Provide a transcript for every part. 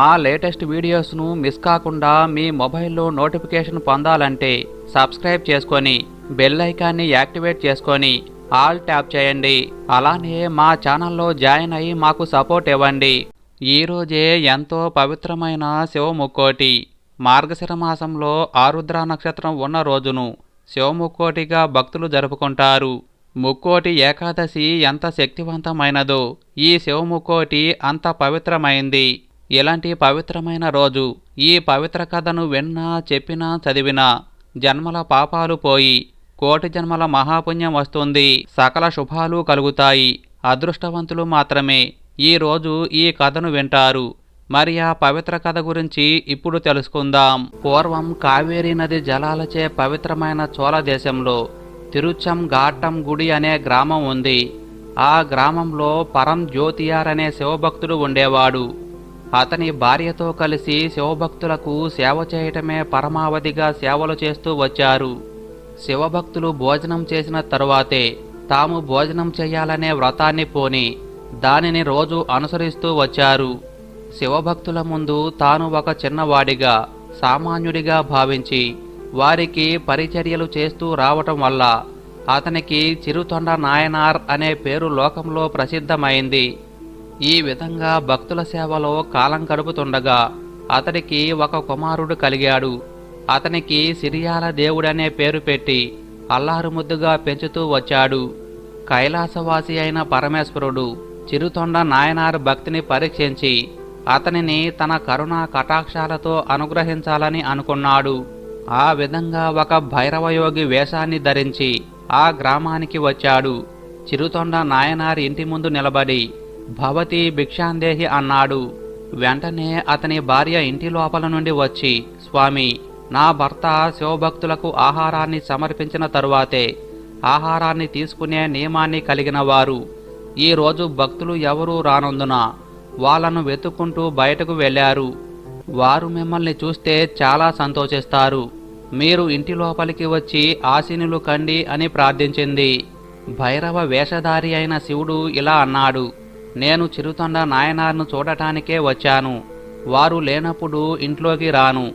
మా latest వీడియోస్ను miss కాకుండా మీ మొబైల్లో నోటిఫికేషన్ పొందాలంటే సబ్స్క్రైబ్ చేసుకొని బెల్ ఐకాన్ని యాక్టివేట్ చేసుకొని ఆల్ ట్యాప్ చేయండి. అలానే మా ఛానల్లో జాయిన్ అయ్యి మాకు సపోర్ట్ ఇవ్వండి. ఈరోజే ఎంతో పవిత్రమైన శివముక్కోటి. మార్గశిర మాసంలో ఆరుద్ర నక్షత్రం ఉన్న రోజును శివముక్కోటిగా భక్తులు జరుపుకుంటారు. ముక్కోటి ఏకాదశి ఎంత శక్తివంతమైనదో ఈ శివముక్కోటి అంత పవిత్రమైంది. ఇలాంటి పవిత్రమైన రోజు? ఈ పవిత్ర కథను విన్నా చెప్పినా చదివినా జన్మల పాపాలు పోయి కోటి జన్మల మహాపుణ్యం వస్తుంది. సకల శుభాలు కలుగుతాయి. అదృష్టవంతులు మాత్రమే ఈ రోజు ఈ కథను వింటారు. మరి ఆ పవిత్ర కథ గురించి ఇప్పుడు తెలుసుకుందాం. పూర్వం కావేరీ నది జలాలచే పవిత్రమైన చోళ దేశంలో తిరుచం ఘాటం గుడి అనే గ్రామం ఉంది. ఆ గ్రామంలో పరం జ్యోతియార్ అనే శివభక్తుడు ఉండేవాడు. అతని భార్యతో కలిసి శివభక్తులకు సేవ చేయటమే పరమావధిగా సేవలు చేస్తూ వచ్చారు. శివభక్తులు భోజనం చేసిన తరువాతే తాము భోజనం చేయాలనే వ్రతాన్ని పోని దానిని రోజు అనుసరిస్తూ వచ్చారు. శివభక్తుల ముందు తాను ఒక చిన్నవాడిగా సామాన్యుడిగా భావించి వారికి పరిచర్యలు చేస్తూ రావటం వల్ల అతనికి చిరుతొండ నాయనార్ అనే పేరు లోకంలో ప్రసిద్ధమైంది. ఈ విధంగా భక్తుల సేవలో కాలం గడుపుతుండగా అతడికి ఒక కుమారుడు కలిగాడు. అతనికి సిరియాల దేవుడనే పేరు పెట్టి అల్లారు ముద్దుగా పెంచుతూ వచ్చాడు. కైలాసవాసి అయిన పరమేశ్వరుడు చిరుతొండ నాయనార్ భక్తిని పరీక్షించి అతనిని తన కరుణా కటాక్షాలతో అనుగ్రహించాలని అనుకున్నాడు. ఆ విధంగా ఒక భైరవయోగి వేషాన్ని ధరించి ఆ గ్రామానికి వచ్చాడు. చిరుతొండ నాయనార్ ఇంటి ముందు నిలబడి భవతి భిక్షాందేహి అన్నాడు. వెంటనే అతని భార్య ఇంటి లోపల నుండి వచ్చి స్వామి నా భర్త శివభక్తులకు ఆహారాన్ని సమర్పించిన తరువాతే ఆహారాన్ని తీసుకునే నియమాన్ని కలిగిన వారు. ఈరోజు భక్తులు ఎవరూ రానందున వాళ్ళను వెతుక్కుంటూ బయటకు వెళ్ళారు. వారు మిమ్మల్ని చూస్తే చాలా సంతోషిస్తారు. మీరు ఇంటి లోపలికి వచ్చి ఆశీనులు కండి అని ప్రార్థించింది. భైరవ వేషధారి అయిన శివుడు ఇలా అన్నాడు. నేను చిరుతొండ నాయనార్ను చూడటానికే వచ్చాను. వారు లేనప్పుడు ఇంట్లోకి రాను.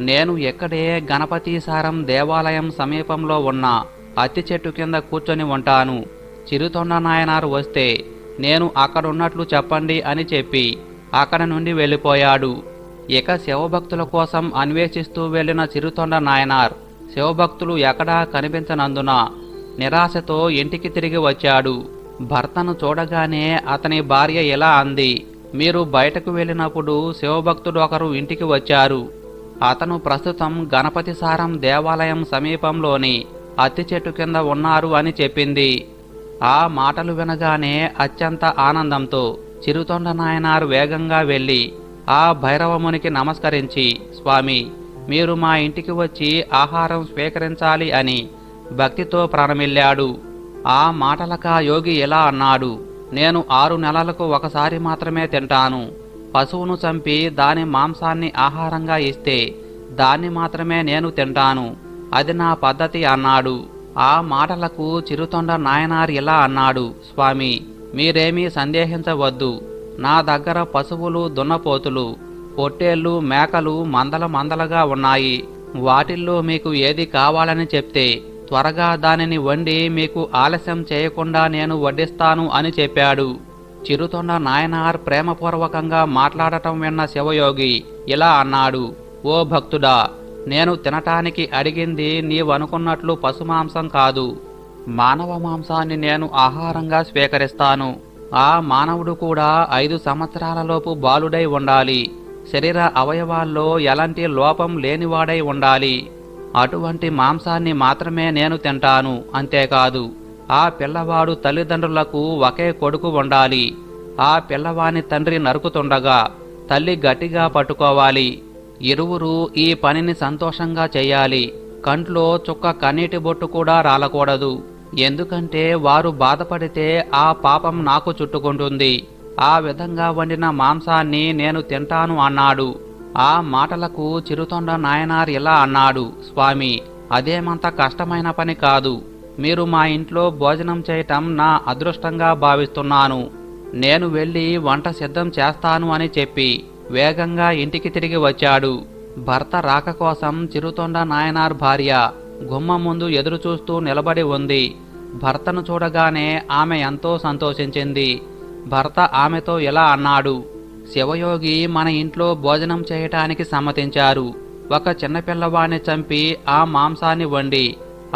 నేను ఎక్కడే గణపతీసారం దేవాలయం సమీపంలో ఉన్న అత్తి చెట్టు కింద కూర్చొని ఉంటాను. చిరుతొండ నాయనారు వస్తే నేను అక్కడున్నట్లు చెప్పండి అని చెప్పి అక్కడ నుండి వెళ్ళిపోయాడు. ఇక శివభక్తుల కోసం అన్వేషిస్తూ వెళ్ళిన చిరుతొండ నాయనార్ శివభక్తులు ఎక్కడా కనిపించనందున నిరాశతో ఇంటికి తిరిగి వచ్చాడు. భర్తను చూడగానే అతని భార్య ఇలా అంది మీరు బయటకు వెళ్ళినప్పుడు శివభక్తుడు ఒకరు ఇంటికి వచ్చారు. అతను ప్రస్తుతం గణపతి సారం దేవాలయం సమీపంలోని అత్తి చెట్టు కింద ఉన్నారు అని చెప్పింది. ఆ మాటలు వినగానే అత్యంత ఆనందంతో చిరుతొండ నాయనారు వేగంగా వెళ్ళి ఆ భైరవమునికి నమస్కరించి స్వామి మీరు మా ఇంటికి వచ్చి ఆహారం స్వీకరించాలి అని భక్తితో ప్రాణమిల్లాడు. ఆ మాటలక యోగి ఇలా అన్నాడు నేను ఆరు నెలలకు ఒకసారి మాత్రమే తింటాను. పశువును చంపి దాని మాంసాన్ని ఆహారంగా ఇస్తే దాన్ని మాత్రమే నేను తింటాను. అది నా పద్ధతి అన్నాడు. ఆ మాటలకు చిరుతొండ నాయనార్ ఇలా అన్నాడు స్వామి మీరేమీ సందేహించవద్దు. నా దగ్గర పశువులు దున్నపోతులు పొట్టేళ్ళు మేకలు మందల మందలుగా ఉన్నాయి. వాటిల్లో మీకు ఏది కావాలని చెప్తే త్వరగా దానిని వండి మీకు ఆలస్యం చేయకుండా నేను వడ్డిస్తాను అని చెప్పాడు. చిరుతొండ నాయనార్ ప్రేమపూర్వకంగా మాట్లాడటం విన్న శివయోగి ఇలా అన్నాడు ఓ భక్తుడా నేను తినటానికి అడిగింది నీవనుకున్నట్లు పశుమాంసం కాదు. మానవ మాంసాన్ని నేను ఆహారంగా స్వీకరిస్తాను. ఆ మానవుడు కూడా ఐదు సంవత్సరాలలోపు బాలుడై ఉండాలి. శరీర అవయవాల్లో ఎలాంటి లోపం లేనివాడై ఉండాలి. అటువంటి మాంసాన్ని మాత్రమే నేను తింటాను అంతేకాదు ఆ పిల్లవాడు తల్లిదండ్రులకు ఒకే కొడుకు ఉండాలి. ఆ పిల్లవాని తండ్రి నరుకుతుండగా తల్లి గట్టిగా పట్టుకోవాలి. ఇరువురు ఈ పనిని సంతోషంగా చేయాలి. కంట్లో చుక్క కన్నీటి బొట్టు కూడా రాలకూడదు. ఎందుకంటే వారు బాధపడితే ఆ పాపం నాకు చుట్టుకుంటుంది. ఆ విధంగా వండిన మాంసాన్ని నేను తింటాను అన్నాడు. ఆ మాటలకు చిరుతొండ నాయనార్ ఇలా అన్నాడు స్వామి అదేమంత కష్టమైన పని కాదు. మీరు మా ఇంట్లో భోజనం చేయటం నా అదృష్టంగా భావిస్తున్నాను. నేను వెళ్ళి వంట సిద్ధం చేస్తాను అని చెప్పి వేగంగా ఇంటికి తిరిగి వచ్చాడు. భర్త రాక కోసం చిరుతొండ నాయనార్ భార్య గుమ్మ ముందు ఎదురుచూస్తూ నిలబడి ఉంది. భర్తను చూడగానే ఆమె ఎంతో సంతోషించింది. భర్త ఆమెతో ఇలా అన్నాడు శివయోగి మన ఇంట్లో భోజనం చేయటానికి సమ్మతించారు. ఒక చిన్న పిల్లవాడిని చంపి ఆ మాంసాన్ని వండి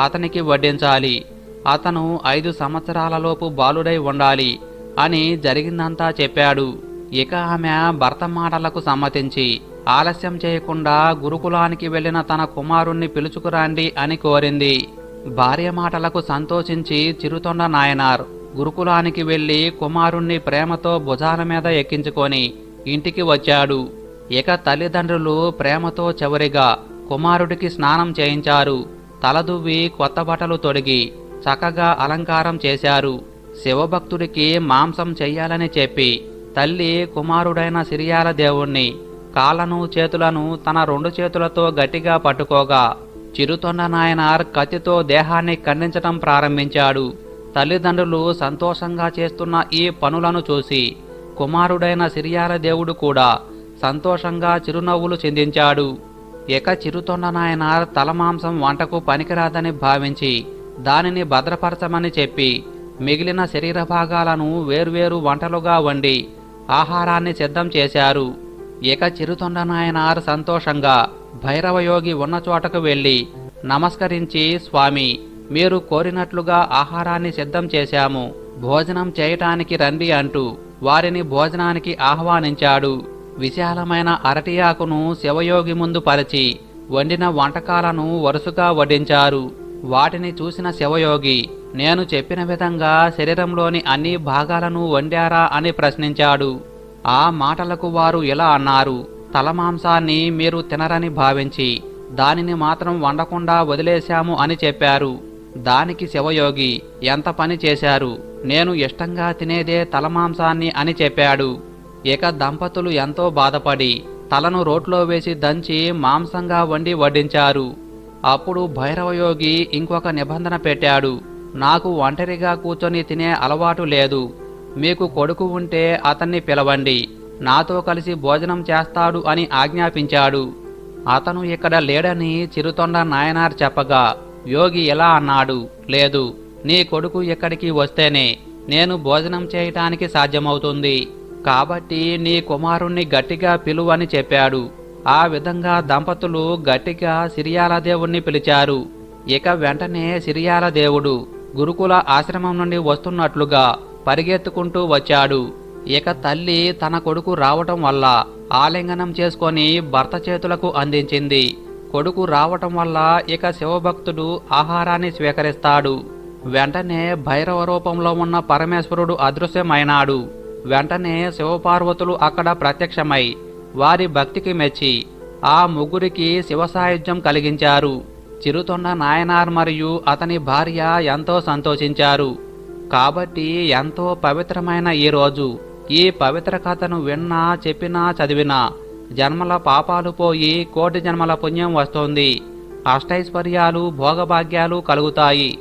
అతనికి వడ్డించాలి. అతను ఐదు సంవత్సరాలలోపు బాలుడై ఉండాలి అని జరిగిందంతా చెప్పాడు. ఇక ఆమె భర్త మాటలకు సమ్మతించి ఆలస్యం చేయకుండా గురుకులానికి వెళ్ళిన తన కుమారుణ్ణి పిలుచుకురండి అని కోరింది. భార్య మాటలకు సంతోషించి చిరుతొండ నాయనార్ గురుకులానికి వెళ్ళి కుమారుణ్ణి ప్రేమతో భుజాల మీద ఎక్కించుకొని ఇంటికి వచ్చాడు. ఇక తల్లిదండ్రులు ప్రేమతో చివరిగా కుమారుడికి స్నానం చేయించారు. తలదువ్వి కొత్త బట్టలు తొడిగి చక్కగా అలంకారం చేశారు. శివభక్తుడికి మాంసం చెయ్యాలని చెప్పి తల్లి కుమారుడైన సిరియాల దేవుణ్ణి కాళ్ళను చేతులను తన రెండు చేతులతో గట్టిగా పట్టుకోగా చిరుతొండ నాయనార్ కత్తితో దేహాన్ని ఖండించటం ప్రారంభించాడు. తల్లిదండ్రులు సంతోషంగా చేస్తున్న ఈ పనులను చూసి కుమారుడైన సిరియాల దేవుడు కూడా సంతోషంగా చిరునవ్వులు చెందించాడు. ఇక చిరుతొండనాయనార్ తలమాంసం వంటకు పనికిరాదని భావించి దానిని భద్రపరచమని చెప్పి మిగిలిన శరీర భాగాలను వేర్వేరు వంటలుగా వండి ఆహారాన్ని సిద్ధం చేశారు. ఇక చిరుతొండనాయనార్ సంతోషంగా భైరవయోగి ఉన్న చోటకు వెళ్ళి నమస్కరించి స్వామి మీరు కోరినట్లుగా ఆహారాన్ని సిద్ధం చేశాము. భోజనం చేయటానికి రండి అంటూ వారిని భోజనానికి ఆహ్వానించాడు. విశాలమైన అరటి ఆకును శివయోగి ముందు పరిచి వండిన వంటకాలను వరుసగా వడ్డించారు. వాటిని చూసిన శివయోగి నేను చెప్పిన విధంగా శరీరంలోని అన్ని భాగాలను వండారా? అని ప్రశ్నించాడు. ఆ మాటలకు వారు ఇలా అన్నారు తలమాంసాన్ని మీరు తినరని భావించి దానిని మాత్రం వండకుండా వదిలేశాము అని చెప్పారు. దానికి శివయోగి ఎంత పని చేశారు? నేను ఇష్టంగా తినేదే తలమాంసాన్ని అని చెప్పాడు. ఇక దంపతులు ఎంతో బాధపడి తలను రోట్లో వేసి దంచి మాంసంగా వండి వడ్డించారు. అప్పుడు భైరవయోగి ఇంకొక నిబంధన పెట్టాడు. నాకు ఒంటరిగా కూర్చొని తినే అలవాటు లేదు. మీకు కొడుకు ఉంటే అతన్ని పిలవండి. నాతో కలిసి భోజనం చేస్తాడు అని ఆజ్ఞాపించాడు. అతను ఇక్కడ లేడని చిరుతొండ నాయనార్ చెప్పగా యోగి ఎలా అన్నాడు? లేదు. నీ కొడుకు ఇక్కడికి వస్తేనే నేను భోజనం చేయటానికి సాధ్యమవుతుంది. కాబట్టి నీ కుమారుణ్ణి గట్టిగా పిలువని చెప్పాడు. ఆ విధంగా దంపతులు గట్టిగా సిరియాల దేవుణ్ణి పిలిచారు. ఇక వెంటనే సిరియాల దేవుడు గురుకుల ఆశ్రమం నుండి వస్తున్నట్లుగా పరిగెత్తుకుంటూ వచ్చాడు. ఇక తల్లి తన కొడుకు రావటం వల్ల ఆలింగనం చేసుకొని భర్త చేతులకు అందించింది. కొడుకు రావటం వల్ల ఇక శివభక్తుడు ఆహారాన్ని స్వీకరిస్తాడు. వెంటనే భైరవ రూపంలో ఉన్న పరమేశ్వరుడు అదృశ్యమైనాడు. వెంటనే శివపార్వతులు అక్కడ ప్రత్యక్షమై వారి భక్తికి మెచ్చి ఆ ముగ్గురికి శివ సాయుధ్యం కలిగించారు. చిరుతొండ నాయనార్ మరియు అతని భార్య ఎంతో సంతోషించారు. కాబట్టి ఎంతో పవిత్రమైన ఈ రోజు. ఈ పవిత్ర కథను విన్నా చెప్పినా చదివినా జన్మల పాపాలు పోయి కోటి జన్మల పుణ్యం వస్తోంది. అష్టైశ్వర్యాలు భోగభాగ్యాలు కలుగుతాయి.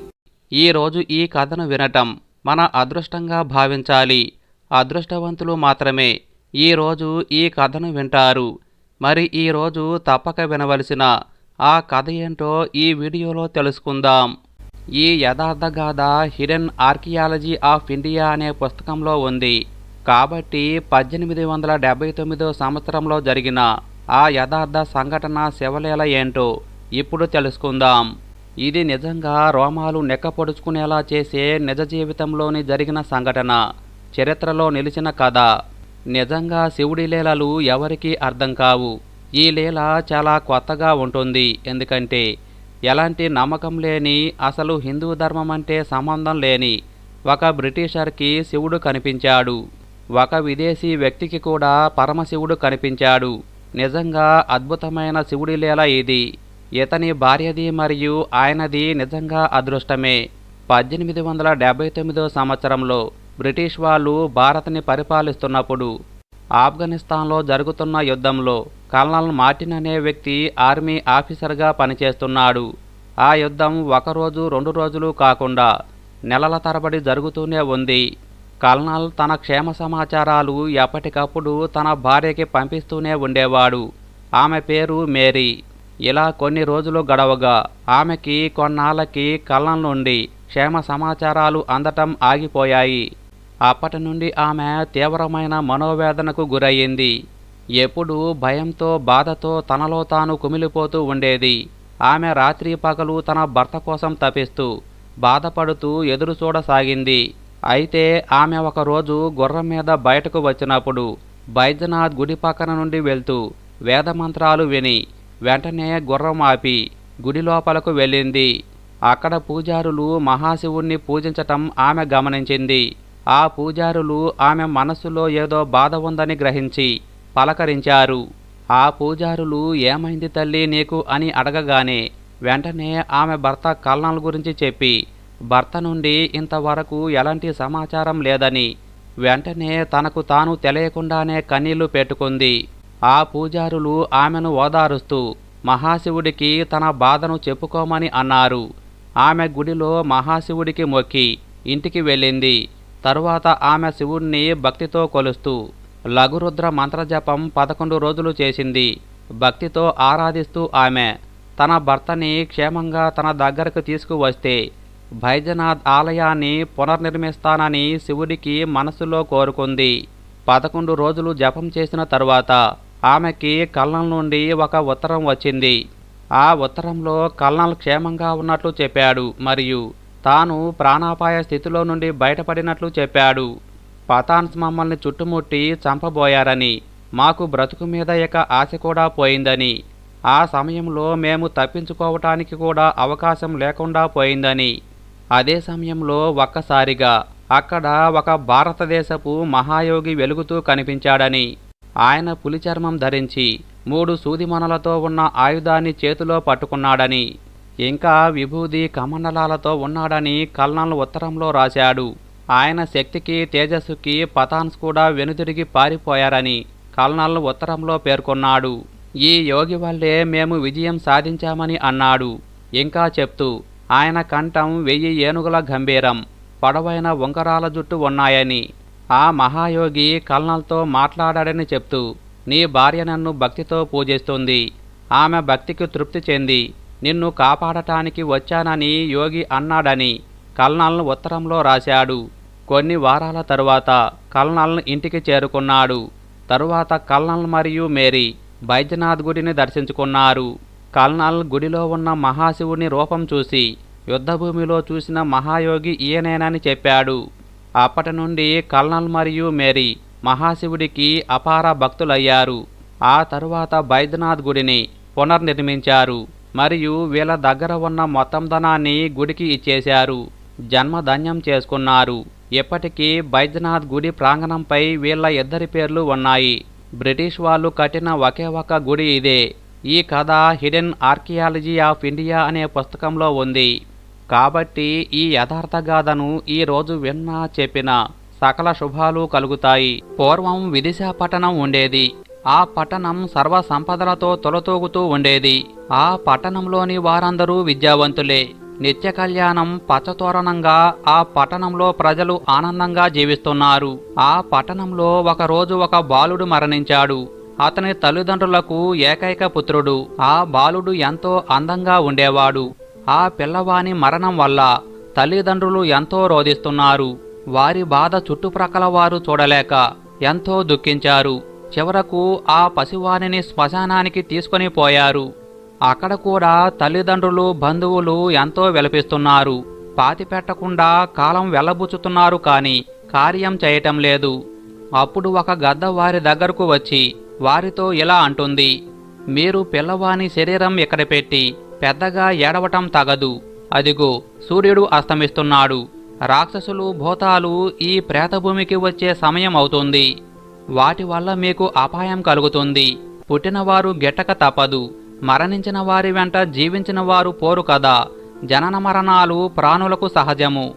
ఈరోజు ఈ కథను వినటం మన అదృష్టంగా భావించాలి. అదృష్టవంతులు మాత్రమే ఈరోజు ఈ కథను వింటారు. మరి ఈరోజు తప్పక వినవలసిన ఆ కథ ఏంటో ఈ వీడియోలో తెలుసుకుందాం. ఈ యథార్థ గాథ హిడెన్ ఆర్కియాలజీ ఆఫ్ ఇండియా అనే పుస్తకంలో ఉంది. కాబట్టి పద్దెనిమిది వందల డెబ్బై తొమ్మిదో సంవత్సరంలో జరిగిన ఆ యథార్థ సంఘటన శివలీల ఏంటో ఇప్పుడు తెలుసుకుందాం. ఇది నిజంగా రోమాలు నెక్కపొడుచుకునేలా చేసే నిజ జీవితంలోని జరిగిన సంఘటన. చరిత్రలో నిలిచిన కథ. నిజంగా శివుడి లీలలు ఎవరికీ అర్థం కావు. ఈ లీల చాలా కొత్తగా ఉంటుంది. ఎందుకంటే ఎలాంటి నమ్మకం లేని అసలు హిందూ ధర్మం అంటే సంబంధం లేని ఒక బ్రిటిషర్కి శివుడు కనిపించాడు. ఒక విదేశీ వ్యక్తికి కూడా పరమశివుడు కనిపించాడు. నిజంగా అద్భుతమైన శివుడి లీల ఇది. ఇతని భార్యది మరియు ఆయనది నిజంగా అదృష్టమే. పద్దెనిమిది వందల డెబ్బై తొమ్మిదో సంవత్సరంలో బ్రిటిష్ వాళ్ళు భారత్ని పరిపాలిస్తున్నప్పుడు ఆఫ్ఘనిస్తాన్లో జరుగుతున్న యుద్ధంలో కల్నల్ మార్టిన్ అనే వ్యక్తి ఆర్మీ ఆఫీసర్గా పనిచేస్తున్నాడు. ఆ యుద్ధం ఒకరోజు రెండు రోజులు కాకుండా నెలల తరబడి జరుగుతూనే ఉంది. కల్నల్ తన క్షేమ సమాచారాలు ఎప్పటికప్పుడు తన భార్యకి పంపిస్తూనే ఉండేవాడు. ఆమె పేరు మేరీ. ఇలా కొన్ని రోజులు గడవగా ఆమెకి కొన్నాళ్ళకి కళ్ళం నుండి క్షేమ సమాచారాలు అందటం ఆగిపోయాయి. అప్పటి నుండి ఆమె తీవ్రమైన మనోవేదనకు గురయ్యింది ఎప్పుడూ భయంతో బాధతో తనలో తాను కుమిలిపోతూ ఉండేది. ఆమె రాత్రి పగలు తన భర్త కోసం తపిస్తూ బాధపడుతూ ఎదురు చూడసాగింది. అయితే ఆమె ఒకరోజు గుర్రం మీద బయటకు వచ్చినప్పుడు బైద్యనాథ్ గుడి పక్కన నుండి వెళ్తూ వేదమంత్రాలు విని వెంటనే గుర్రం ఆపి గుడి లోపలకు వెళ్ళింది. అక్కడ పూజారులు మహాశివుణ్ణి పూజించటం ఆమె గమనించింది. ఆ పూజారులు ఆమె మనస్సులో ఏదో బాధ ఉందని గ్రహించి పలకరించారు. ఆ పూజారులు ఏమైంది తల్లి నీకు? అని అడగగానే వెంటనే ఆమె భర్త కల్నాల్ గురించి చెప్పి భర్త నుండి ఇంతవరకు ఎలాంటి సమాచారం లేదని. వెంటనే తనకు తాను తెలియకుండానే కన్నీళ్ళు పెట్టుకుంది. ఆ పూజారులు ఆమెను ఓదారుస్తూ మహాశివుడికి తన బాధను చెప్పుకోమని అన్నారు. ఆమె గుడిలో మహాశివుడికి మొక్కి ఇంటికి వెళ్ళింది. తరువాత ఆమె శివుణ్ణి భక్తితో కొలుస్తూ లఘురుద్ర మంత్రజపం పదకొండు రోజులు చేసింది. భక్తితో ఆరాధిస్తూ ఆమె తన భర్తని క్షేమంగా తన దగ్గరకు తీసుకువస్తే బైజనాథ్ ఆలయాన్ని పునర్నిర్మిస్తానని శివుడికి మనసులో కోరుకుంది. పదకొండు రోజులు జపం చేసిన తరువాత ఆమెకి కల్నల్ నుండి ఒక ఉత్తరం వచ్చింది. ఆ ఉత్తరంలో కల్నల్ క్షేమంగా ఉన్నట్లు చెప్పాడు మరియు తాను ప్రాణాపాయ స్థితిలో నుండి బయటపడినట్లు చెప్పాడు. పతాన్స్ మమ్మల్ని చుట్టుముట్టి చంపబోయారని మాకు బ్రతుకు మీద ఇక ఆశ కూడా పోయిందని ఆ సమయంలో మేము తప్పించుకోవటానికి కూడా అవకాశం లేకుండా పోయిందని. అదే సమయంలో ఒక్కసారిగా అక్కడ ఒక భారతదేశపు మహాయోగి వెలుగుతూ కనిపించాడని ఆయన పులి చర్మం ధరించి మూడు సూదిమణలతో ఉన్న ఆయుధాన్ని చేతిలో పట్టుకున్నాడని ఇంకా విభూది కమండలాలతో ఉన్నాడని కల్నల్ ఉత్తరంలో రాశాడు. ఆయన శక్తికి తేజస్సుకి పతాన్స్ కూడా వెనుదిరిగి పారిపోయారని కల్నల్ ఉత్తరంలో పేర్కొన్నాడు. ఈ యోగి వల్లే మేము విజయం సాధించామని అన్నాడు. ఇంకా చెప్తూ ఆయన కంఠం వెయ్యి ఏనుగుల గంభీరం పొడవైన ఉంగరాల జుట్టు ఉన్నాయని ఆ మహాయోగి కల్నల్తో మాట్లాడాడని చెప్తూ నీ భార్య నన్ను భక్తితో పూజిస్తుంది. ఆమె భక్తికి తృప్తి చెంది. నిన్ను కాపాడటానికి వచ్చానని యోగి అన్నాడని కల్నల్ ఉత్తరంలో రాశాడు. కొన్ని వారాల తరువాత కల్నల్ ఇంటికి చేరుకున్నాడు. తరువాత కల్నల్ మరియు మేరీ బైద్యనాథ్ గుడిని దర్శించుకున్నారు. కల్నల్ గుడిలో ఉన్న మహాశివుని రూపం చూసి యుద్ధభూమిలో చూసిన మహాయోగి ఈయనేనని చెప్పాడు. అప్పటి నుండి కల్నల్ మరియు మేరీ మహాశివుడికి అపార భక్తులయ్యారు. ఆ తరువాత బైద్యనాథ్ గుడిని పునర్నిర్మించారు మరియు వీళ్ళ దగ్గర ఉన్న మొత్తం ధనాన్ని గుడికి ఇచ్చేశారు. జన్మధన్యం చేసుకున్నారు. ఇప్పటికీ బైద్యనాథ్ గుడి ప్రాంగణంపై వీళ్ళ ఇద్దరి పేర్లు ఉన్నాయి. బ్రిటిష్ వాళ్ళు కట్టిన ఒకే ఒక గుడి ఇదే. ఈ కథ హిడెన్ ఆర్కియాలజీ ఆఫ్ ఇండియా అనే పుస్తకంలో ఉంది. కాబట్టి ఈ యథార్థ గాథను ఈ రోజు విన్నా చెప్పినా సకల శుభాలు కలుగుతాయి. పూర్వం విదిశా పట్టణం ఉండేది. ఆ పట్టణం సర్వ సంపదలతో తొలతూగుతూ ఉండేది. ఆ పట్టణంలోని వారందరూ విద్యావంతులే. నిత్య కళ్యాణం పచ్చతోరణంగా ఆ పట్టణంలో ప్రజలు ఆనందంగా జీవిస్తున్నారు. ఆ పట్టణంలో ఒకరోజు ఒక బాలుడు మరణించాడు. అతని తల్లిదండ్రులకు ఏకైక పుత్రుడు. ఆ బాలుడు ఎంతో అందంగా ఉండేవాడు. ఆ పిల్లవాని మరణం వల్ల తల్లిదండ్రులు ఎంతో రోధిస్తున్నారు. వారి బాధ చుట్టుప్రక్కల వారు చూడలేక ఎంతో దుఃఖించారు. చివరకు ఆ పసివానిని శ్మశానానికి తీసుకొని పోయారు. అక్కడ కూడా తల్లిదండ్రులు బంధువులు ఎంతో విలపిస్తున్నారు. పాతి పెట్టకుండా కాలం వెళ్ళబుచ్చుతున్నారు కాని కార్యం చేయటం లేదు. అప్పుడు ఒక గద్ద వారి దగ్గరకు వచ్చి వారితో ఇలా అంటుంది మీరు పిల్లవాని శరీరం ఇక్కడ పెట్టి పెద్దగా ఏడవటం తగదు. అదిగో సూర్యుడు అస్తమిస్తున్నాడు. రాక్షసులు భూతాలు ఈ ప్రేతభూమికి వచ్చే సమయం అవుతుంది. వాటి వల్ల మీకు అపాయం కలుగుతుంది. పుట్టినవారు గెట్టక తప్పదు. మరణించిన వారి వెంట జీవించిన వారు పోరు కదా. జనన మరణాలు ప్రాణులకు సహజము.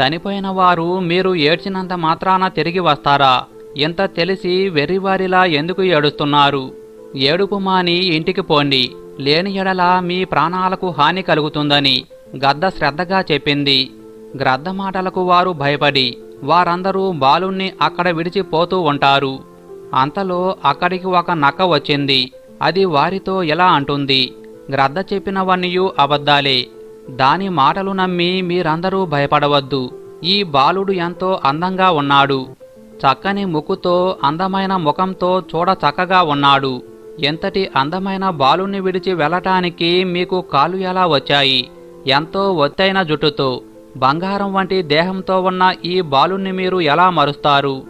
చనిపోయిన వారు మీరు ఏడ్చినంత మాత్రాన తిరిగి వస్తారా? ఇంత తెలిసి వెర్రివారిలా ఎందుకు ఏడుస్తున్నారు? ఏడుపు మాని ఇంటికి పోండి. లేని ఎడల మీ ప్రాణాలకు హాని కలుగుతుందని గద్ద శ్రద్ధగా చెప్పింది. గ్రద్ద మాటలకు వారు భయపడి వారందరూ బాలుణ్ణి అక్కడ విడిచిపోతూ ఉంటారు. అంతలో అక్కడికి ఒక నక్క వచ్చింది. అది వారితో ఎలా అంటుంది? గ్రద్ద చెప్పినవన్నీయు అబద్ధాలే. దాని మాటలు నమ్మి మీరందరూ భయపడవద్దు. ఈ బాలుడు ఎంతో అందంగా ఉన్నాడు. చక్కని ముక్కుతో అందమైన ముఖంతో చూడ చక్కగా ఉన్నాడు. ఎంతటి అందమైన బాలుని విడిచి వెళ్ళటానికి మీకు కాలు ఎలా వచ్చాయి? ఎంతో ఒత్తైన జుట్టుతో బంగారం వంటి దేహంతో ఉన్న ఈ బాలుణ్ణి మీరు ఎలా మరుస్తారు?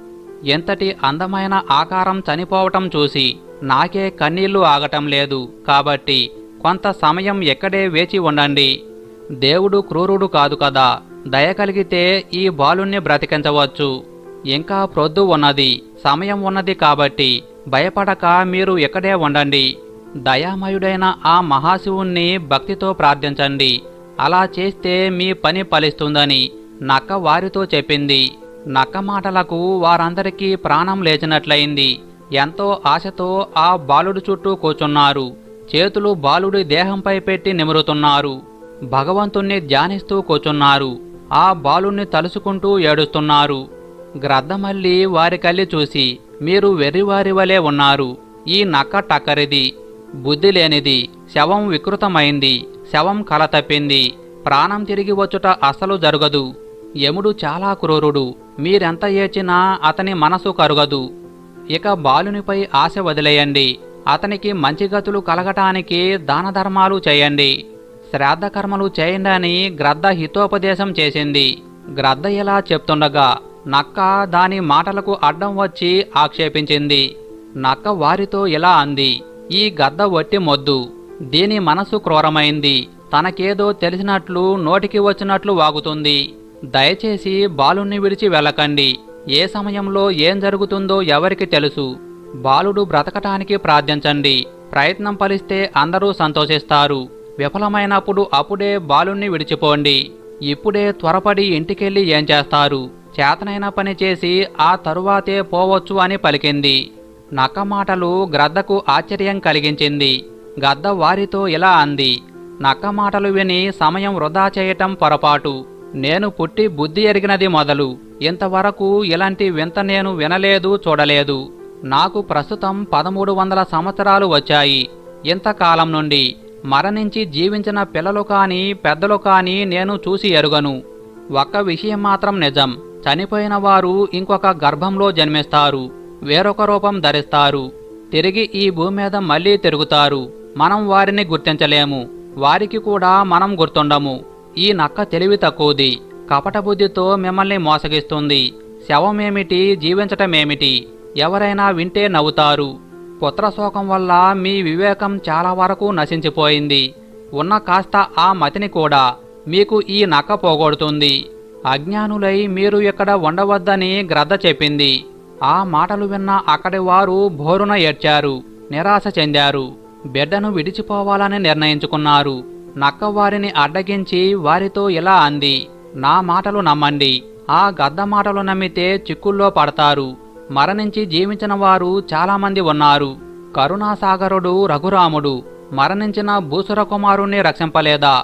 ఎంతటి అందమైన ఆకారం చనిపోవటం చూసి నాకే కన్నీళ్ళు ఆగటం లేదు. కాబట్టి కొంత సమయం ఎక్కడే వేచి ఉండండి. దేవుడు క్రూరుడు కాదు కదా దయ కలిగితే ఈ బాలుణ్ణి బ్రతికించవచ్చు. ఇంకా ప్రొద్దు ఉన్నది సమయం ఉన్నది కాబట్టి భయపడక మీరు ఇక్కడే ఉండండి. దయామయుడైన ఆ మహాశివుణ్ణి భక్తితో ప్రార్థించండి. అలా చేస్తే మీ పని ఫలిస్తుందని నక్క వారితో చెప్పింది. నక్క మాటలకు వారందరికీ ప్రాణం లేచినట్లయింది. ఎంతో ఆశతో ఆ బాలుడి చుట్టూ కూర్చున్నారు. చేతులు బాలుడి దేహంపై పెట్టి నిమురుతున్నారు. భగవంతుణ్ణి ధ్యానిస్తూ కూర్చున్నారు. ఆ బాలుణ్ణి తలుసుకుంటూ ఏడుస్తున్నారు. గ్రద్దమల్లి వారి కళ్ళి చూసి మీరు వెర్రివారి వలె ఉన్నారు. ఈ నక్క టక్కరిది బుద్ధి లేనిది శవం వికృతమైంది శవం కల తప్పింది ప్రాణం తిరిగి వచ్చుట అసలు జరగదు. యముడు చాలా క్రూరుడు మీరెంత ఏచినా అతని మనసు కరుగదు. ఇక బాలునిపై ఆశ వదిలేయండి అతనికి మంచి గతులు కలగటానికి దానధర్మాలు చేయండి. శ్రాద్ధకర్మలు చేయండి అని గ్రద్ద హితోపదేశం చేసింది. గ్రద్ద ఇలా చెప్తుండగా నక్క దాని మాటలకు అడ్డం వచ్చి ఆక్షేపించింది. నక్క వారితో ఇలా అంది ఈ గద్ద వట్టి మొద్దు. దీని మనసు క్రూరమైంది. తనకేదో తెలిసినట్లు నోటికి వచ్చినట్లు వాగుతుంది. దయచేసి బాలుణ్ణి విడిచి వెళ్ళకండి. ఏ సమయంలో ఏం జరుగుతుందో ఎవరికి తెలుసు. బాలుడు బ్రతకటానికి ప్రార్థించండి. ప్రయత్నం ఫలిస్తే అందరూ సంతోషిస్తారు. విఫలమైనప్పుడు అప్పుడే బాలుణ్ణి విడిచిపోండి. ఇప్పుడే త్వరపడి ఇంటికెళ్ళి ఏం చేస్తారు? చేతనైన పని చేసి ఆ తరువాతే పోవచ్చు అని పలికింది. నక్క మాటలు గ్రద్దకు ఆశ్చర్యం కలిగించింది. గద్ద వారితో ఇలా అంది. నక్క మాటలు విని సమయం వృధా చేయటం పొరపాటు. నేను పుట్టి బుద్ధి ఎరిగినది మొదలు. ఇంతవరకు ఇలాంటి వింత నేను వినలేదు చూడలేదు. నాకు ప్రస్తుతం పదమూడు వందల సంవత్సరాలు వచ్చాయి. ఇంతకాలం నుండి మరణించి జీవించిన పిల్లలు కాని పెద్దలు కాని నేను చూసి ఎరుగను. ఒక్క విషయం మాత్రం నిజం. చనిపోయిన వారు ఇంకొక గర్భంలో జన్మిస్తారు వేరొక రూపం ధరిస్తారు. తిరిగి ఈ భూమి మీద మళ్ళీ తిరుగుతారు. మనం వారిని గుర్తించలేము. వారికి కూడా మనం గుర్తుండము. ఈ నక్క తెలివి తక్కువది. కపట బుద్ధితో మిమ్మల్ని మోసగిస్తుంది. శవమేమిటి? జీవించటమేమిటి? ఎవరైనా వింటే నవ్వుతారు. పుత్రశోకం వల్ల మీ వివేకం చాలా వరకు నశించిపోయింది. ఉన్న కాస్త ఆ మతిని కూడా మీకు ఈ నక్క పోగొడుతుంది. అజ్ఞానులై మీరు ఇక్కడ ఉండవద్దని గ్రద్ద చెప్పింది. ఆ మాటలు విన్న అక్కడి వారు భోరున ఏడ్చారు నిరాశ చెందారు. బిడ్డను విడిచిపోవాలని నిర్ణయించుకున్నారు. నక్క వారిని అడ్డగించి వారితో ఇలా అంది నా మాటలు నమ్మండి. ఆ గద్ద మాటలు నమ్మితే చిక్కుల్లో పడతారు. మరణించి జీవించిన వారు చాలామంది ఉన్నారు. కరుణాసాగరుడు రఘురాముడు మరణించిన భూసురకుమారుణ్ణి రక్షింపలేదా?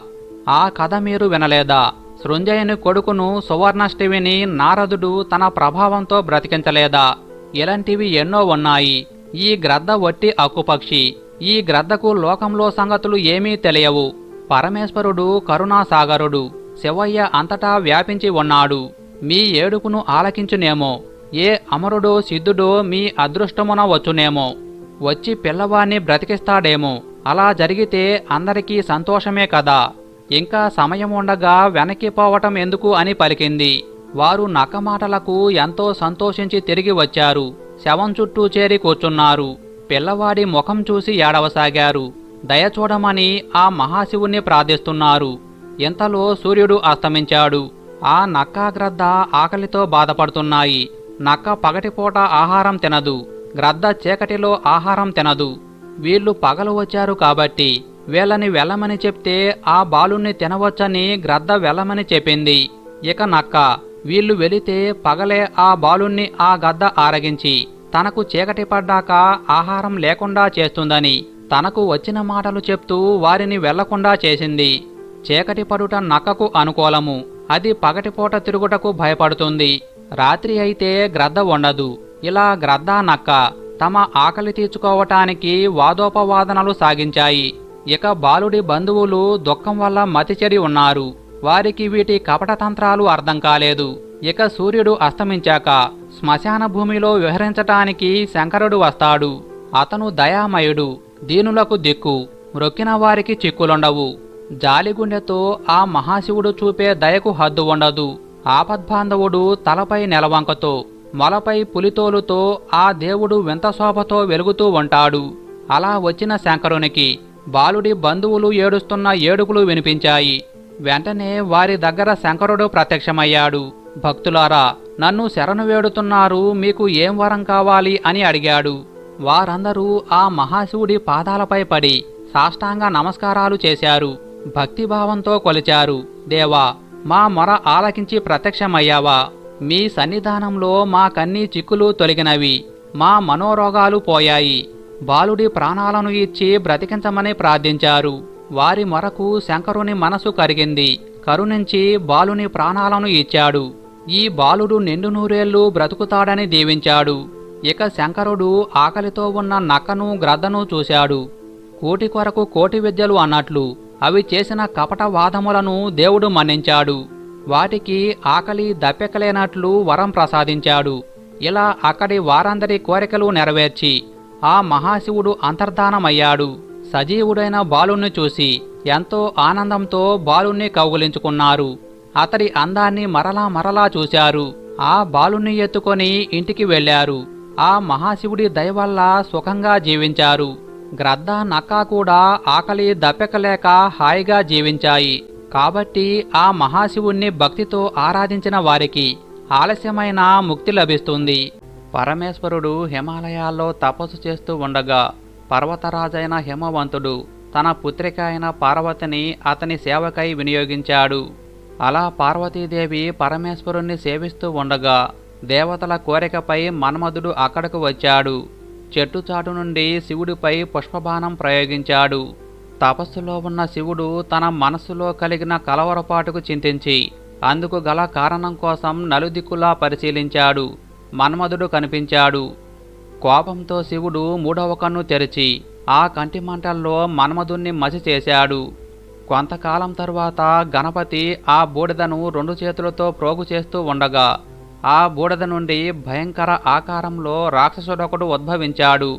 ఆ కథ మీరు వినలేదా? సృంజయుని కొడుకును సువర్ణష్టివిని నారదుడు తన ప్రభావంతో బ్రతికించలేదా? ఇలాంటివి ఎన్నో ఉన్నాయి. ఈ గ్రద్ద వట్టి అక్కుపక్షి. ఈ గ్రద్దకు లోకంలో సంగతులు ఏమీ తెలియవు. పరమేశ్వరుడు కరుణాసాగరుడు. శివయ్య అంతటా వ్యాపించి ఉన్నాడు. మీ ఏడుపును ఆలకించునేమో. ఏ అమరుడో సిద్ధుడో మీ అదృష్టమున వచ్చునేమో. వచ్చి పిల్లవాణ్ణి బ్రతికిస్తాడేమో. అలా జరిగితే అందరికీ సంతోషమే కదా. ఇంకా సమయం ఉండగా వెనక్కి పోవటం ఎందుకు అని పలికింది. వారు నకమాటలకు ఎంతో సంతోషించి తిరిగి వచ్చారు. శవం చుట్టూ చేరి కూర్చున్నారు. పిల్లవాడి ముఖం చూసి ఏడవసాగారు. దయ చూడమని ఆ మహాశివుణ్ణి ప్రార్థిస్తున్నారు. ఇంతలో సూర్యుడు అస్తమించాడు. ఆ నక్కాగ్రద్ద ఆకలితో బాధపడుతున్నాయి. నక్క పగటిపూట ఆహారం తినదు. గ్రద్ద చీకటిలో ఆహారం తినదు. వీళ్ళు పగలు వచ్చారు కాబట్టి వీళ్ళని వెళ్ళమని చెప్తే ఆ బాలుణ్ణి తినవచ్చని గ్రద్ద వెళ్ళమని చెప్పింది. ఇక నక్క వీళ్ళు వెళితే పగలే ఆ బాలుణ్ణి ఆ గద్ద ఆరగించి తనకు చీకటి పడ్డాక ఆహారం లేకుండా చేస్తుందని తనకు వచ్చిన మాటలు చెప్తూ వారిని వెళ్ళకుండా చేసింది. చీకటి పడుట నక్కకు అనుకూలము అది పగటిపూట తిరుగుటకు భయపడుతుంది. రాత్రి అయితే గ్రద్ద ఉండదు ఇలా గ్రద్ద నక్క తమ ఆకలి తీర్చుకోవటానికి వాదోపవాదనలు సాగించాయి. ఇక బాలుడి బంధువులు దుఃఖం వల్ల మతిచెరి ఉన్నారు. వారికి వీటి కపటతంత్రాలు అర్థం కాలేదు. ఇక సూర్యుడు అస్తమించాక శ్మశాన భూమిలో విహరించటానికి శంకరుడు వస్తాడు. అతను దయామయుడు దీనులకు దిక్కు మ్రొక్కిన వారికి చిక్కులుండవు. జాలిగుండెతో ఆ మహాశివుడు చూపే దయకు హద్దు ఉండదు. ఆపద్బాంధవుడు తలపై నెలవంకతో మొలపై పులితోలుతో ఆ దేవుడు వింత శోభతో వెలుగుతూ ఉంటాడు. అలా వచ్చిన శంకరునికి బాలుడి బంధువులు ఏడుస్తున్న ఏడుపులు వినిపించాయి. వెంటనే వారి దగ్గర శంకరుడు ప్రత్యక్షమయ్యాడు. భక్తులారా నన్ను శరణు వేడుతున్నారు మీకు ఏం వరం కావాలి అని అడిగాడు. వారందరూ ఆ మహాశివుడి పాదాలపై పడి సాష్టాంగ నమస్కారాలు చేశారు. భక్తిభావంతో కొలిచారు. దేవా మా మొర ఆలకించి ప్రత్యక్షమయ్యావా? మీ సన్నిధానంలో మా కన్నీ చిక్కులు తొలగినవి. మా మనోరోగాలు పోయాయి. బాలుడి ప్రాణాలను ఇచ్చి బ్రతికించమని ప్రార్థించారు. వారి మొరకు శంకరుని మనసు కరిగింది. కరుణించి బాలుని ప్రాణాలను ఇచ్చాడు. ఈ బాలుడు నిండు నూరేళ్ళు బ్రతుకుతాడని దీవించాడు. ఇక శంకరుడు ఆకలితో ఉన్న నక్కను గ్రద్దను చూశాడు. కోటి కొరకు కోటి విద్యలు అన్నట్లు అవి చేసిన కపట వాదములను దేవుడు మన్నించాడు. వాటికి ఆకలి దప్పెకలేనట్లు వరం ప్రసాదించాడు. ఇలా అక్కడి వారందరి కోరికలు నెరవేర్చి ఆ మహాశివుడు అంతర్ధానమయ్యాడు. సజీవుడైన బాలుణ్ణి చూసి ఎంతో ఆనందంతో బాలుణ్ణి కౌగులించుకున్నారు. అతడి అందాన్ని మరలా మరలా చూశారు. ఆ బాలుణ్ణి ఎత్తుకొని ఇంటికి వెళ్ళారు. ఆ మహాశివుడి దయ వల్ల సుఖంగా జీవించారు. గ్రద్ద నక్క కూడా ఆకలి దప్పెకలేక హాయిగా జీవించాయి. కాబట్టి ఆ మహాశివుణ్ణి భక్తితో ఆరాధించిన వారికి ఆలస్యమైన ముక్తి లభిస్తుంది. పరమేశ్వరుడు హిమాలయాల్లో తపస్సు చేస్తూ ఉండగా పర్వతరాజైన హిమవంతుడు తన పుత్రిక అయిన పార్వతిని అతని సేవకై వినియోగించాడు. అలా పార్వతీదేవి పరమేశ్వరుణ్ణి సేవిస్తూ ఉండగా దేవతల కోరికపై మన్మధుడు అక్కడకు వచ్చాడు. చెట్టుచాటు నుండి శివుడిపై పుష్పబాణం ప్రయోగించాడు. తపస్సులో ఉన్న శివుడు తన మనస్సులో కలిగిన కలవరపాటుకు చింతించి అందుకు గల కారణం కోసం నలుదిక్కులా పరిశీలించాడు. మన్మధుడు కనిపించాడు. కోపంతో శివుడు మూడవ కన్ను తెరిచి ఆ కంటి మంటల్లో మన్మధుణ్ణి మసి చేశాడు. కొంతకాలం తరువాత గణపతి ఆ బూడిదను రెండు చేతులతో ప్రోగు చేస్తూ ఉండగా ఆ బూడిద నుండి భయంకర ఆకారంలో రాక్షసుడొకడు ఉద్భవించాడు.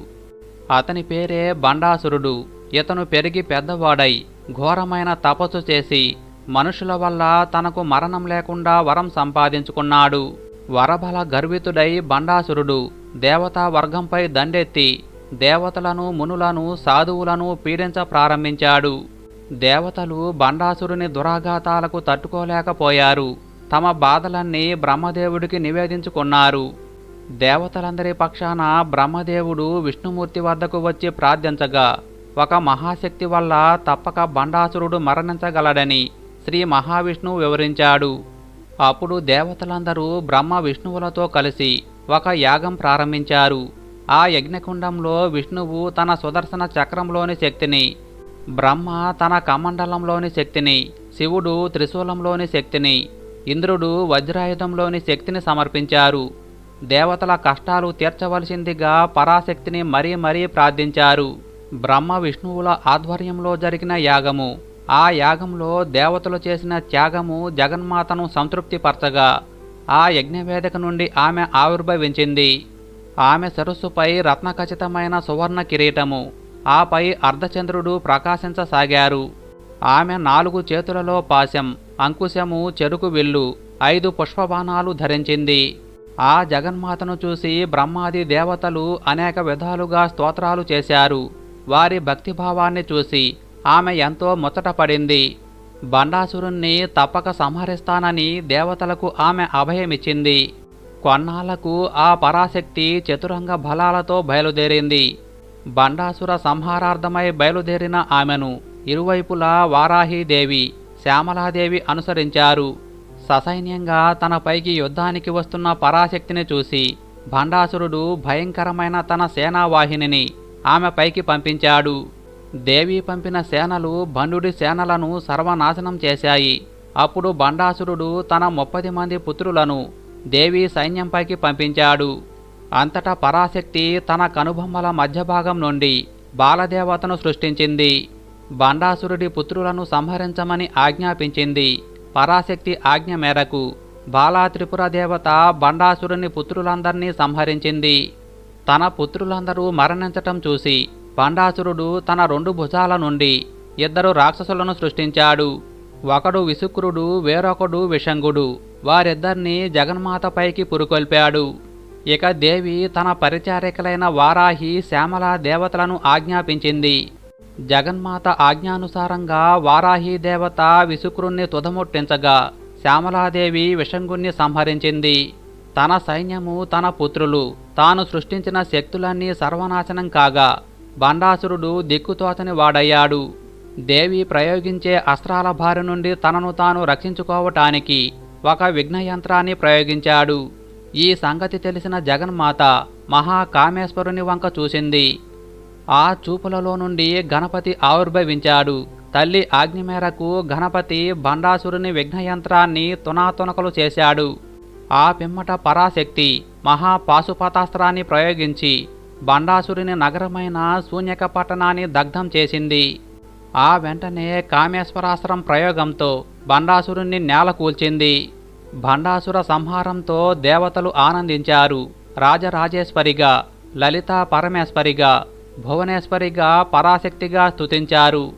అతని పేరే బండాసురుడు. ఇతను పెరిగి పెద్దవాడై ఘోరమైన తపస్సు చేసి మనుషుల వల్ల తనకు మరణం లేకుండా వరం సంపాదించుకున్నాడు. వరబల గర్వితుడై బండాసురుడు దేవతా వర్గంపై దండెత్తి దేవతలను మునులను సాధువులను పీడించ ప్రారంభించాడు. దేవతలు బండాసురుని దురాఘాతాలకు తట్టుకోలేకపోయారు. తమ బాధలన్నీ బ్రహ్మదేవుడికి నివేదించుకున్నారు. దేవతలందరి పక్షాన బ్రహ్మదేవుడు విష్ణుమూర్తి వద్దకు వచ్చి ప్రార్థించగా ఒక మహాశక్తి వల్ల తప్పక బండాసురుడు మరణించగలడని శ్రీ మహావిష్ణువు వివరించాడు. అప్పుడు దేవతలందరూ బ్రహ్మ విష్ణువులతో కలిసి ఒక యాగం ప్రారంభించారు. ఆ యజ్ఞకుండంలో విష్ణువు తన సుదర్శన చక్రంలోని శక్తిని బ్రహ్మ తన కమండలంలోని శక్తిని శివుడు త్రిశూలంలోని శక్తిని ఇంద్రుడు వజ్రాయుధంలోని శక్తిని సమర్పించారు. దేవతల కష్టాలు తీర్చవలసిందిగా పరాశక్తిని మరీ మరీ ప్రార్థించారు. బ్రహ్మ విష్ణువుల ఆధ్వర్యంలో జరిగిన యాగము ఆ యాగంలో దేవతలు చేసిన త్యాగము జగన్మాతను సంతృప్తిపరచగా ఆ యజ్ఞవేదిక నుండి ఆమె ఆవిర్భవించింది. ఆమె సరస్సుపై రత్నఖచితమైన సువర్ణ కిరీటము ఆపై అర్ధచంద్రుడు ప్రకాశించసాగారు. ఆమె నాలుగు చేతులలో పాశం అంకుశము చెరుకు విల్లు ఐదు పుష్పబాణాలు ధరించింది. ఆ జగన్మాతను చూసి బ్రహ్మాది దేవతలు అనేక విధాలుగా స్తోత్రాలు చేశారు. వారి భక్తిభావాన్ని చూసి ఆమె ఎంతో ముచ్చటపడింది బండాసురుణ్ణి తప్పక సంహరిస్తానని దేవతలకు ఆమె అభయమిచ్చింది. కొన్నాళ్ళకు ఆ పరాశక్తి చతురంగ బలాలతో బయలుదేరింది. బండాసుర సంహారార్థమై బయలుదేరిన ఆమెను ఇరువైపులా వారాహీదేవి శ్యామలాదేవి అనుసరించారు. ససైన్యంగా తనపైకి యుద్ధానికి వస్తున్న పరాశక్తిని చూసి భండాసురుడు భయంకరమైన తన సేనావాహినిని ఆమె పైకి పంపించాడు. దేవి పంపిన సేనలు బండుడి సేనలను సర్వనాశనం చేశాయి. అప్పుడు బండాసురుడు తన ముప్పది మంది పుత్రులను దేవి సైన్యంపైకి పంపించాడు. అంతటా పరాశక్తి తన కనుబొమ్మల మధ్య భాగం నుండి బాలదేవతను సృష్టించింది. బండాసురుడి పుత్రులను సంహరించమని ఆజ్ఞాపించింది. పరాశక్తి ఆజ్ఞ మేరకు బాలా త్రిపుర దేవత బండాసురుని పుత్రులందరినీ సంహరించింది. తన పుత్రులందరూ మరణించటం చూసి పాండాసురుడు తన రెండు భుజాల నుండి ఇద్దరు రాక్షసులను సృష్టించాడు. ఒకడు విసుక్రుడు వేరొకడు విషంగుడు. వారిద్దరినీ జగన్మాతపైకి పురుకొల్పాడు. ఇక దేవి తన పరిచారికలైన వారాహి శ్యామల దేవతలను ఆజ్ఞాపించింది. జగన్మాత ఆజ్ఞానుసారంగా వారాహి దేవత విసుక్రుణ్ణి తుదముట్టించగా శ్యామలాదేవి విషంగుణ్ణి సంహరించింది. తన సైన్యము తన పుత్రులు. తాను సృష్టించిన శక్తులన్నీ సర్వనాశనం కాగా బండాసురుడు దిక్కుతోచని వాడయ్యాడు. దేవి ప్రయోగించే అస్త్రాల బారి నుండి తనను తాను రక్షించుకోవటానికి ఒక విఘ్నయంత్రాన్ని ప్రయోగించాడు. ఈ సంగతి తెలిసిన జగన్మాత మహాకామేశ్వరుని వంక చూసింది. ఆ చూపులలో నుండి గణపతి ఆవిర్భవించాడు. తల్లి ఆజ్ఞ మేరకు గణపతి బండాసురుని విఘ్నయంత్రాన్ని తునాతునకలు చేశాడు. ఆ పిమ్మట పరాశక్తి మహాపాశుపతాస్త్రాన్ని ప్రయోగించి బండాసురుని నగరమైన శూన్యక పట్టణాన్ని దగ్ధం చేసింది. ఆ వెంటనే కామేశ్వరాస్త్రం ప్రయోగంతో బండాసురుణ్ణి నేల కూల్చింది. బండాసుర సంహారంతో దేవతలు ఆనందించారు. రాజరాజేశ్వరిగా లలిత పరమేశ్వరిగా భువనేశ్వరిగా పరాశక్తిగా స్తుతించారు.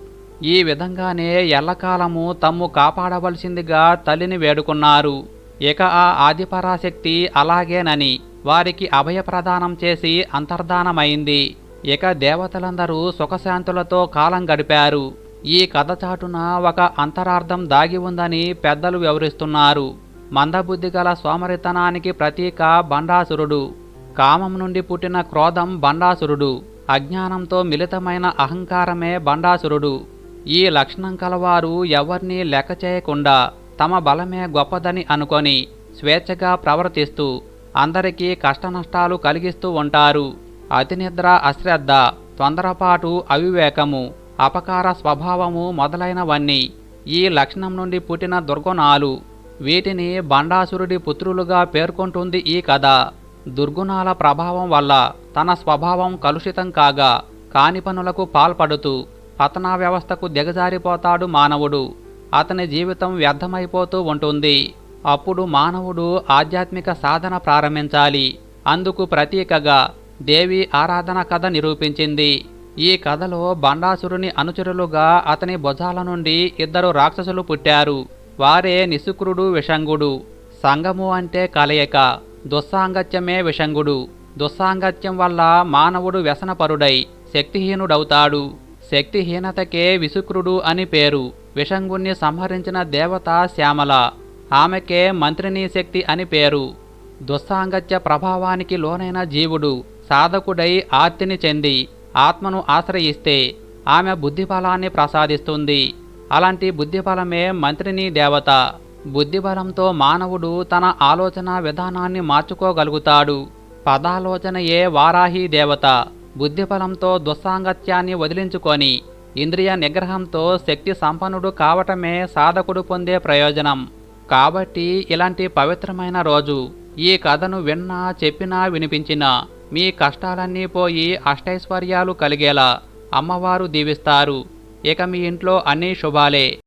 ఈ విధంగానే ఎల్లకాలము తమ్ము కాపాడవలసిందిగా తల్లిని వేడుకున్నారు. ఇక ఆ ఆదిపరాశక్తి అలాగేనని వారికి అభయప్రదానం చేసి అంతర్ధానమైంది. ఇక దేవతలందరూ సుఖశాంతులతో కాలం గడిపారు. ఈ కథ చాటున ఒక అంతరార్థం దాగి ఉందని పెద్దలు వివరిస్తున్నారు. మందబుద్ధి గల సోమరితనానికి ప్రతీక బండాసురుడు. కామం నుండి పుట్టిన క్రోధం బండాసురుడు. అజ్ఞానంతో మిళితమైన అహంకారమే బండాసురుడు. ఈ లక్షణం కలవారు ఎవరినీ లెక్క చేయకుండా తమ బలమే గొప్పదని అనుకొని స్వేచ్ఛగా ప్రవర్తిస్తూ అందరికీ కష్టనష్టాలు కలిగిస్తూ ఉంటారు. అతినిద్ర అశ్రద్ధ తొందరపాటు అవివేకము అపకార స్వభావము మొదలైనవన్నీ ఈ లక్షణం నుండి పుట్టిన దుర్గుణాలు. వీటిని బండాసురుడి పుత్రులుగా పేర్కొంటుంది ఈ కథ. దుర్గుణాల ప్రభావం వల్ల తన స్వభావం కలుషితం కాగా కాని పనులకు పాల్పడుతూ పతనా వ్యవస్థకు దిగజారిపోతాడు మానవుడు. అతని జీవితం వ్యర్థమైపోతూ ఉంటుంది. అప్పుడు మానవుడు ఆధ్యాత్మిక సాధన ప్రారంభించాలి. అందుకు ప్రతీకగా దేవి ఆరాధన కథ నిరూపించింది. ఈ కథలో బండాసురుని అనుచరులుగా అతని భుజాల నుండి ఇద్దరు రాక్షసులు పుట్టారు. వారే నిశుక్రుడు విషంగుడు. సంగము అంటే కలయిక దుస్సాంగత్యమే విషంగుడు. దుస్సాంగత్యం వల్ల మానవుడు వ్యసనపరుడై శక్తిహీనుడవుతాడు. శక్తిహీనతకే విశుక్రుడు అని పేరు. విషంగుణ్ణి సంహరించిన దేవత శ్యామల. ఆమెకే మంత్రినీ శక్తి అని పేరు. దుస్సాంగత్య ప్రభావానికి లోనైన జీవుడు సాధకుడై ఆర్తిని చెంది ఆత్మను ఆశ్రయిస్తే ఆమె బుద్ధిబలాన్ని ప్రసాదిస్తుంది. అలాంటి బుద్ధిబలమే మంత్రిని దేవత. బుద్ధిబలంతో మానవుడు తన ఆలోచన విధానాన్ని మార్చుకోగలుగుతాడు. పదాలోచనయే వారాహి దేవత. బుద్ధిబలంతో దుస్సాంగత్యాన్ని వదిలించుకొని ఇంద్రియ నిగ్రహంతో శక్తి సంపన్నుడు కావటమే సాధకుడు పొందే ప్రయోజనం. కాబట్టి ఇలాంటి పవిత్రమైన రోజు ఈ కథను విన్నా చెప్పినా వినిపించినా మీ కష్టాలన్నీ పోయి అష్టైశ్వర్యాలు కలిగేలా అమ్మవారు దీవిస్తారు. ఇక మీ ఇంట్లో అన్నీ శుభాలే.